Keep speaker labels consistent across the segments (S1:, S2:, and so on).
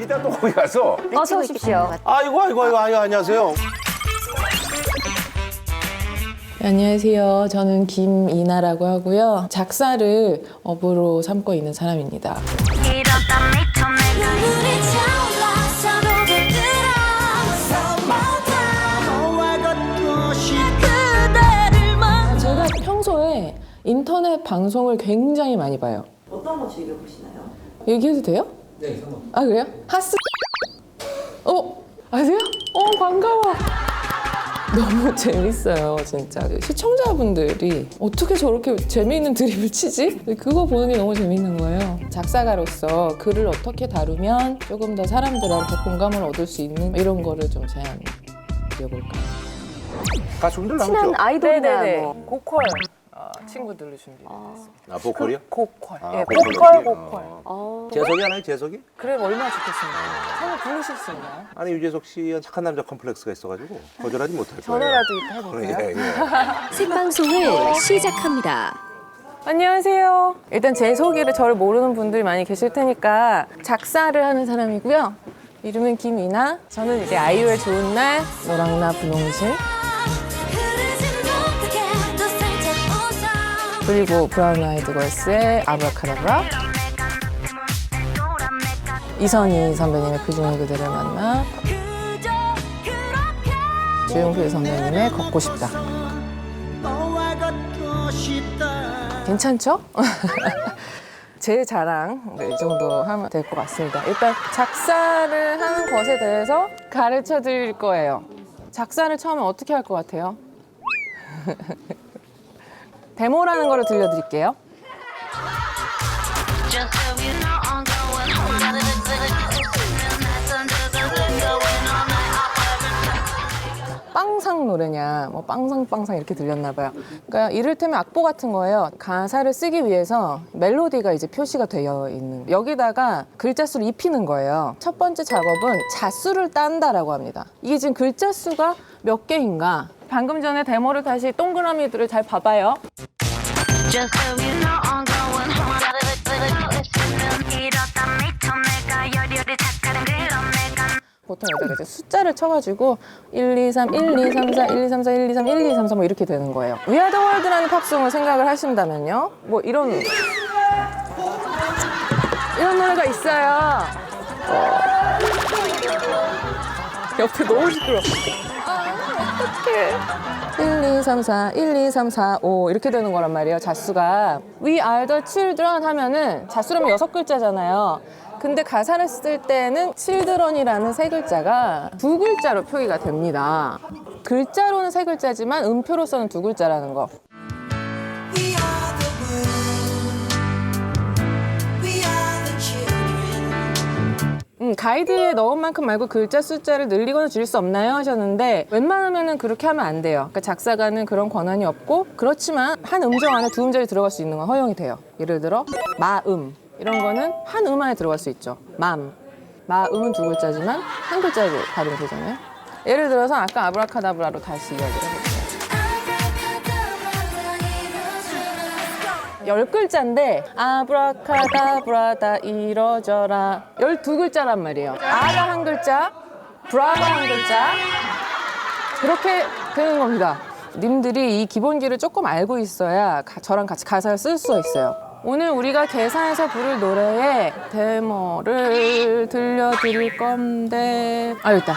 S1: 이따 또 거기 가서
S2: 어서 오십시오.
S1: 아이고 아이고 아이고 아이고 안녕하세요.
S3: 안녕하세요. 저는 김이나라고 하고요. 작사를 업으로 삼고 있는 사람입니다.
S4: 이러다 미쳐 내가 눈물이 차올라 서로를 들어 그대를 만
S3: 제가 평소에 인터넷 방송을 굉장히 많이 봐요.
S5: 어떤 거 즐겨 보시나요?
S3: 얘기해도 돼요? 네, 상관. 아 그래요? 하스. 어 아세요? 어 반가워. 너무 재밌어요, 진짜. 시청자분들이 어떻게 저렇게 재미있는 드립을 치지? 그거 보는 게 너무 재밌는 거예요. 작사가로서 글을 어떻게 다루면 조금 더 사람들한테 공감을 얻을 수 있는 이런 거를 좀 제안 드려볼까요?
S1: 가수분들
S2: 친한
S1: 나오죠.
S2: 아이돌이나
S3: 네네네.
S2: 뭐.
S3: 고퀄 아, 친구들로 준비했습니다.
S1: 아 보컬이요?
S3: 고퀄.
S1: 아,
S3: 예,
S1: 고퀄, 역시?
S3: 고퀄.
S2: 어.
S1: 재석이 하나요 재석이?
S3: 그래 얼마나 좋겠습니다. 한번 부르실 수 있나요?
S1: 아니 유재석 씨는 착한 남자 컴플렉스가 있어가지고 거절하지 못할 거예요.
S3: 전화라도 이따 해볼까요?
S1: 예, 예.
S2: 생방송을 시작합니다.
S3: 안녕하세요. 일단 제 소개를 저를 모르는 분들이 많이 계실 테니까 작사를 하는 사람이고요. 이름은 김이나. 저는 이제 아이유의 좋은 날, 너랑 나 분홍실, 그리고 브라운 아이드 걸스의 아브라카다브라, 이선희 선배님의 그중에 그대를 만나, 주용필 선배님의 걷고 싶다. 괜찮죠? 제 자랑 네, 이 정도 하면 될 것 같습니다. 일단 작사를 하는 것에 대해서 가르쳐 드릴 거예요. 작사를 처음에 어떻게 할 것 같아요? 데모라는 거를 들려드릴게요. 빵상 노래냐, 뭐 빵상 빵상 이렇게 들렸나 봐요. 그러니까 이를테면 악보 같은 거예요. 가사를 쓰기 위해서 멜로디가 이제 표시가 되어 있는 여기다가 글자 수를 입히는 거예요. 첫 번째 작업은 자수를 딴다라고 합니다. 이게 지금 글자 수가 몇 개인가? 방금 전에 데모를 다시 동그라미들을 잘 봐봐요.
S4: Just so you know I'm going home Got it, it, it, it, it's 이러다 미쳐 내가 열혈이 착하는 그런 내가
S3: 보통 여기다가 이제 숫자를 쳐가지고 1, 2, 3, 1, 2, 3, 4, 1, 2, 3, 4, 1, 2, 3, 1, 2, 3, 4 뭐 이렇게 되는 거예요. 위아더 월드라는 팝송을 생각을 하신다면요. 뭐 이런 이런 노래가 있어요. 어. 옆에 너무 시끄러. 어떡해. 1, 2, 3, 4, 1, 2, 3, 4, 5 이렇게 되는 거란 말이에요. 자수가 We are the children 하면은 자수라면 여섯 글자잖아요. 근데 가사를 쓸 때는 children이라는 세 글자가 두 글자로 표기가 됩니다. 글자로는 세 글자지만 음표로서는 두 글자라는 거. 가이드에 넣은 만큼 말고 글자 숫자를 늘리거나 줄일 수 없나요? 하셨는데 웬만하면 그렇게 하면 안 돼요. 그러니까 작사가는 그런 권한이 없고 그렇지만 한 음정 안에 두 음절이 들어갈 수 있는 건 허용이 돼요. 예를 들어 마음 이런 거는 한 음 안에 들어갈 수 있죠. 맘 마음은 두 글자지만 한 글자로 발음이 되잖아요. 예를 들어서 아까 아브라카다브라로 다시 이야기를 해볼게요. 열 글자인데 아브라카다브라다 이러저라 열두 글자란 말이에요. 아가 한 글자, 브라가 한 글자 그렇게 되는 겁니다. 님들이 이 기본기를 조금 알고 있어야 가- 저랑 같이 가사를 쓸 수 있어요. 오늘 우리가 개사에서 부를 노래의 데모를 들려드릴 건데 아 일단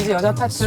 S3: 이제 여자 파트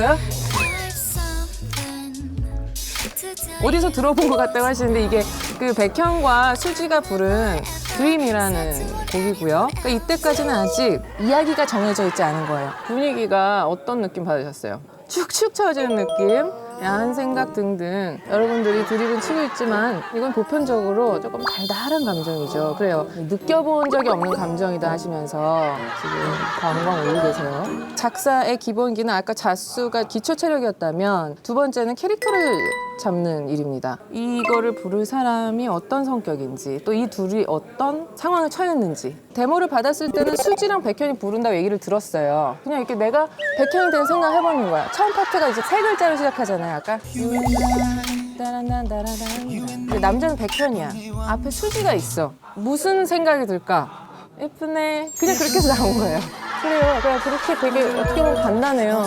S3: 어디서 들어본 것 같다고 하시는데 이게 그 백현과 수지가 부른 드림이라는 곡이고요. 그러니까 이때까지는 아직 이야기가 정해져 있지 않은 거예요. 분위기가 어떤 느낌 받으셨어요? 축축 처지는 느낌? 야한 생각 등등 여러분들이 드립은 치고 있지만 이건 보편적으로 조금 달달한 감정이죠. 그래요. 느껴본 적이 없는 감정이다 하시면서 지금 광광 울고 계세요. 작사의 기본기는 아까 자수가 기초 체력이었다면 두 번째는 캐릭터를 잡는 일입니다. 이거를 부를 사람이 어떤 성격인지 또 이 둘이 어떤 상황에 처했는지 데모를 받았을 때는 수지랑 백현이 부른다고 얘기를 들었어요. 그냥 이렇게 내가 백현이 된 생각 해보는 거야. 처음 파트가 이제 세 글자로 시작하잖아요. 아까
S6: I,
S3: 따란단따라단. 근데 남자는 백현이야. 앞에 수지가 있어. 무슨 생각이 들까? 예쁘네. 그냥 그렇게 해서 나온 거예요. 그래요. 그냥 그렇게 되게 어떻게 보면 간단해요.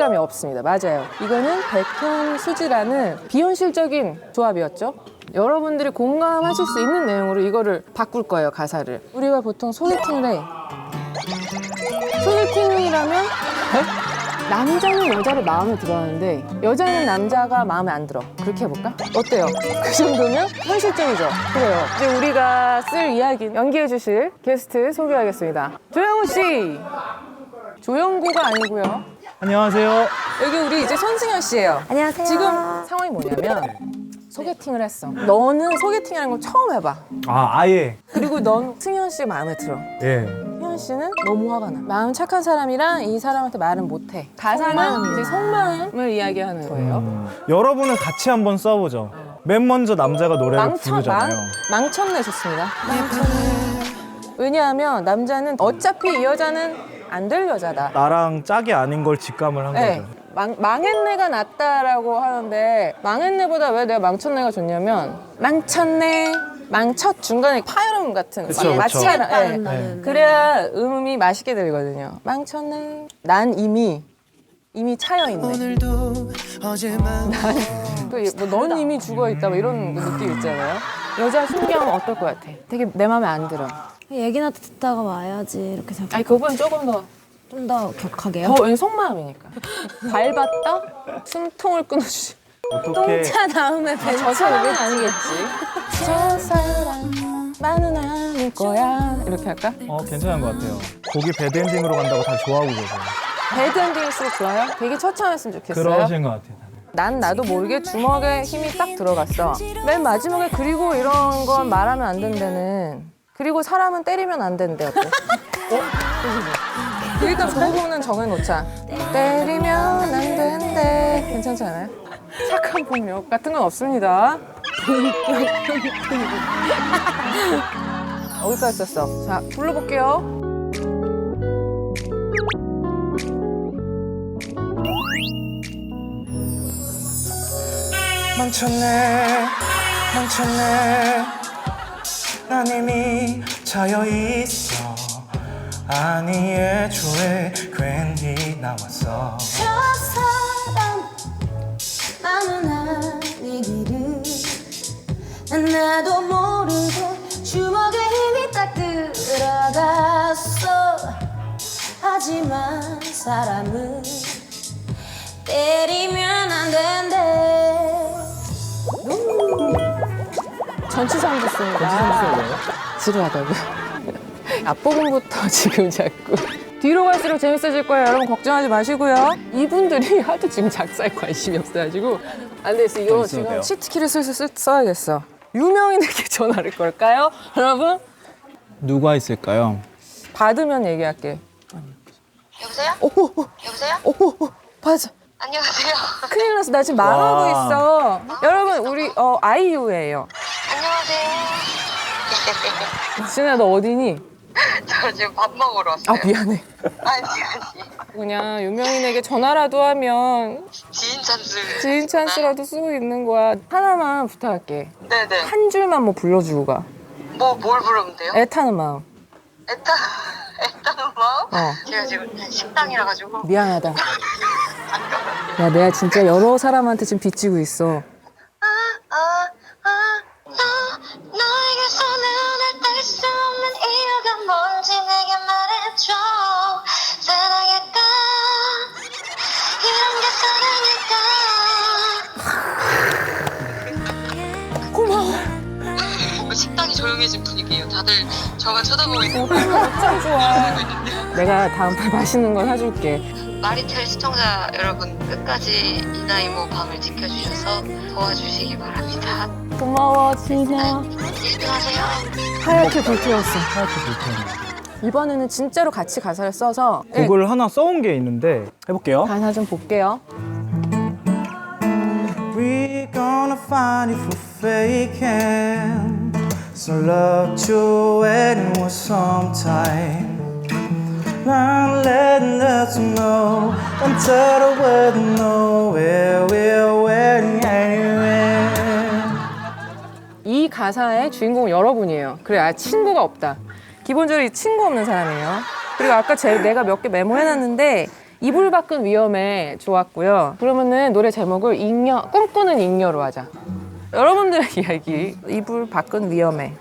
S3: 실감이 없습니다. 맞아요. 이거는 백현 수지라는 비현실적인 조합이었죠. 여러분들이 공감하실 수 있는 내용으로 이거를 바꿀 거예요, 가사를. 우리가 보통 소개팅을 해. 소개팅이라면 남자는 여자를 마음에 들어하는데 여자는 남자가 마음에 안 들어. 그렇게 해볼까? 어때요? 그 정도면 현실적이죠? 그래요. 이제 우리가 쓸 이야기 연기해 주실 게스트 소개하겠습니다. 조영우 씨! 조영구가 아니고요.
S7: 안녕하세요.
S3: 여기 우리 이제 손승현 씨예요.
S2: 안녕하세요.
S3: 지금 상황이 뭐냐면 소개팅을 했어. 너는 소개팅이라는 걸 처음 해봐.
S7: 아, 아예.
S3: 그리고 넌 승현 씨 마음에 들어.
S7: 예.
S3: 승현 씨는 너무 화가 나. 마음 착한 사람이랑 이 사람한테 말은 못 해. 가사는 이제 속마음을 이야기하는 거예요.
S7: 여러분을 같이 한번 써보죠. 맨 먼저 남자가 노래를
S3: 망쳐, 망,
S7: 부르잖아요.
S3: 망쳤네 좋습니다. 왜냐하면 남자는 어차피 이 여자는 안 될 여자다.
S7: 나랑 짝이 아닌 걸 직감을 한
S3: 네.
S7: 거죠.
S3: 망, 망했네가 낫다라고 하는데 망했네보다 왜 내가 망쳤네가 좋냐면 망쳤네 망첫 중간에 파열음 같은
S7: 그쵸, 그쵸.
S3: 마찰 예.
S7: 네.
S3: 그래야 음이 맛있게 들거든요 망쳤네 난 이미 이미 차여 있네
S6: 오늘도 어제만
S3: 또뭐넌 이미 죽어 있다 뭐 이런 느낌 있잖아요 여자 신경 어떨 것 같아 되게 내 마음에 안 들어
S5: 얘기나 듣다가 와야지 이렇게 생각
S3: 아니 그건 조금 더
S5: 좀더 격하게요?
S3: 더왠 속마음이니까 밟았다 숨통을 끊어주지
S7: 어떻게
S5: 차 다음에
S3: 배저 사람은 아니겠지. 저 사람만은 아닐 거야. 이렇게 할까?
S7: 어, 괜찮은 것 같아요. 곡이 배드엔딩으로 간다고 다 좋아하고 계세요.
S3: 배드엔딩일수록 좋아요? 되게 처참했으면 좋겠어요.
S7: 그러신 것 같아요.
S3: 난 나도 모르게 주먹에 힘이 딱 들어갔어. 맨 마지막에 그리고 이런 건 말하면 안 된다는. 그리고 사람은 때리면 안 된대. 어때? 어? 일단 그 부분은 정해놓자. 때리면 안 된대. 괜찮지 않아요? 착한 폭력 같은 건 없습니다. 어디까지 썼어? 자, 불러볼게요.
S7: 망쳤네, 망쳤네. 난 이미 차여 있어. 아니, 애초에 괜히 나왔어.
S5: 저 사람 나는 아니기를 나도 모르게 주먹에 힘이 딱 들어갔어 하지만 사람은 때리면 안 된대
S3: 전치사항 듣습니다. 지루하다고요? 앞부분부터 지금 자꾸. 뒤로 갈수록 재밌어질 거예요. 여러분 걱정하지 마시고요. 이분들이 하도 지금 작사에 관심이 없어가지고 안 되겠어. 이거 지금 시트키를 슬슬 쓸- 써야겠어. 유명인에게 전화를 걸까요? 여러분
S7: 누가 있을까요?
S3: 받으면 얘기할게.
S8: 여보세요?
S3: 오, 오,
S8: 여보세요?
S3: 오, 오, 오, 맞아.
S8: 안녕하세요.
S3: 큰일 났어. 나 지금 말하고
S7: 와.
S3: 있어. 여러분 우리 어, 아이유예요.
S8: 안녕하세요.
S3: 진아 너 어디니?
S8: 저 지금 밥 먹으러
S3: 아
S8: 왔어요.
S3: 미안해.
S8: 아니, 아니.
S3: 그냥 유명인에게 전화라도 하면
S8: 지인 찬스.
S3: 지인 찬스라도 쓰고 있는 거야. 하나만 부탁할게.
S8: 네네.
S3: 한 줄만 뭐 불러주고 가.
S8: 뭐, 뭘 부르면 돼요?
S3: 애타는 마음.
S8: 애따, 애따는 마음?
S3: 어.
S8: 제가 지금 식당이라 가지고.
S3: 미안하다. 야, 내가 진짜 여러 사람한테 지금 빚지고 있어.
S8: 분위기예요. 다들 저만 쳐다보고 있는
S3: 참 좋아. 내가 다음번에 맛있는 거 사줄게.
S8: 마리텔 시청자 여러분 끝까지 이나이모 밤을 지켜주셔서 도와주시기 바랍니다.
S3: 고마워, 진짜.
S8: 1등 하세요.
S3: 하얗게 불태웠어.
S7: 하얗게 불편해요.
S3: 이번에는 진짜로 같이 가사를 써서 네,
S7: 곡을 하나 써온 게 있는데 해볼게요.
S3: 가사 좀 볼게요.
S7: We gonna find if we're faking. So fluctuating with some time. Not letting us know until the weather know where we're waiting anyway.
S3: 이 가사의 주인공은 여러분이에요. 그래, 아, 친구가 없다. 기본적으로 이 친구 없는 사람이에요. 그리고 아까 제, 내가 몇 개 메모해놨는데 이불 밖은 위험해 좋았고요. 그러면은 노래 제목을 잉여, 꿈꾸는 잉여로 하자. 여러분들의 이야기. 이불 밖은 위험해.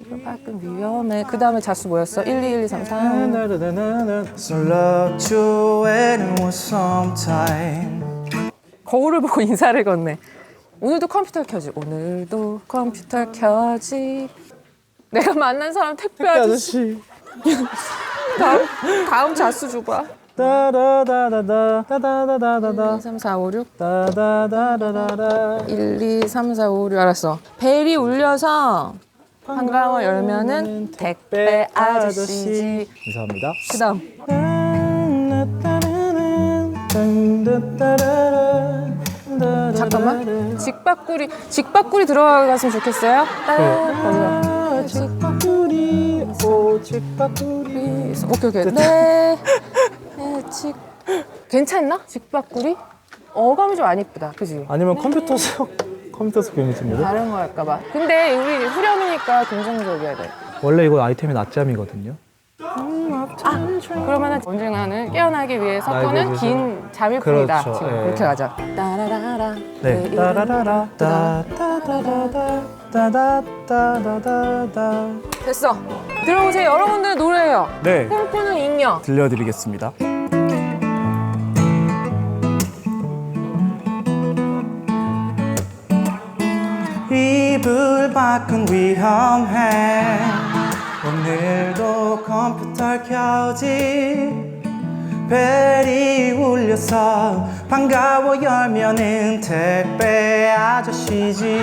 S3: 이불 밖은 위험해. 그 다음에 자수 뭐였어? 1, 2, 1, 2, 3, 4, 5.
S7: So fluctuating with some time.
S3: 거울을 보고 인사를 건네. 오늘도 컴퓨터 켜지. 오늘도 컴퓨터 켜지. 내가 만난 사람 택배 아저씨. 다음, 다음 자수 줘봐.
S7: 따다다다다 따다다다다다
S3: 1, 2, 3, 4, 5, 6.
S7: 따다다다다다
S3: 1, 2, 3, 4, 5, 6. 알았어. 벨이 울려서 반가워 열면은 택배 아저씨지.
S7: 감사합니다.
S3: 그 다음. 잠깐만. 직박구리, 직박구리 들어갔으면 좋겠어요? 따,
S7: 직박구리 오 직박구리
S3: 오케이, 오케이. 네. 네, 직. 괜찮나? 직박구리? 어감이 좀 안 이쁘다. 그지?
S7: 아니면 컴퓨터 속 컴퓨터 속 이미지인데
S3: 다른 거 할까봐. 근데 우리 후렴이니까 긍정적이어야 돼.
S7: 원래 이거 아이템이 낮잠이거든요.
S3: 그러면은 언젠가는 깨어나기 위해서
S7: 나에게
S3: 꺼는
S7: 그래서-
S3: 긴 잠일 뿐이다.
S7: 그렇죠,
S3: 지금
S7: 예.
S3: 그렇게 가자. 따라라라.
S7: 네. 따라라라 따다다다 따다다다다다
S3: 됐어. 들어보세요. 여러분들 노래해요.
S7: 네
S3: 꿈꾸는 잉여.
S7: 들려드리겠습니다. 이불 밖은 위험해. 오늘도 컴퓨터 켜지. 벨이 울려서 반가워 열면은 택배 아저씨지.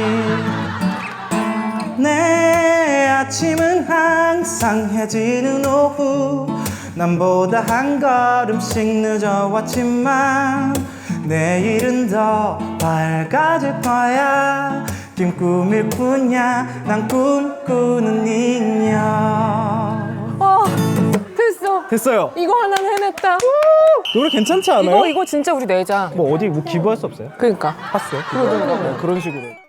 S7: 내 아침은 항상 해지는 오후. 남보다 한 걸음씩 늦어왔지만 내일은 더 밝아질 거야 긴 꿈일 뿐이야 난 꿈꾸는 잉여
S3: 어, 됐어.
S7: 됐어요
S3: 이거 하나는 해냈다.
S7: 노래 괜찮지 않아요?
S3: 이거 이거 진짜 우리 내자.
S7: 뭐 어디 뭐 기부할 수 없어요?
S3: 그러니까.
S7: 파스 그런 식으로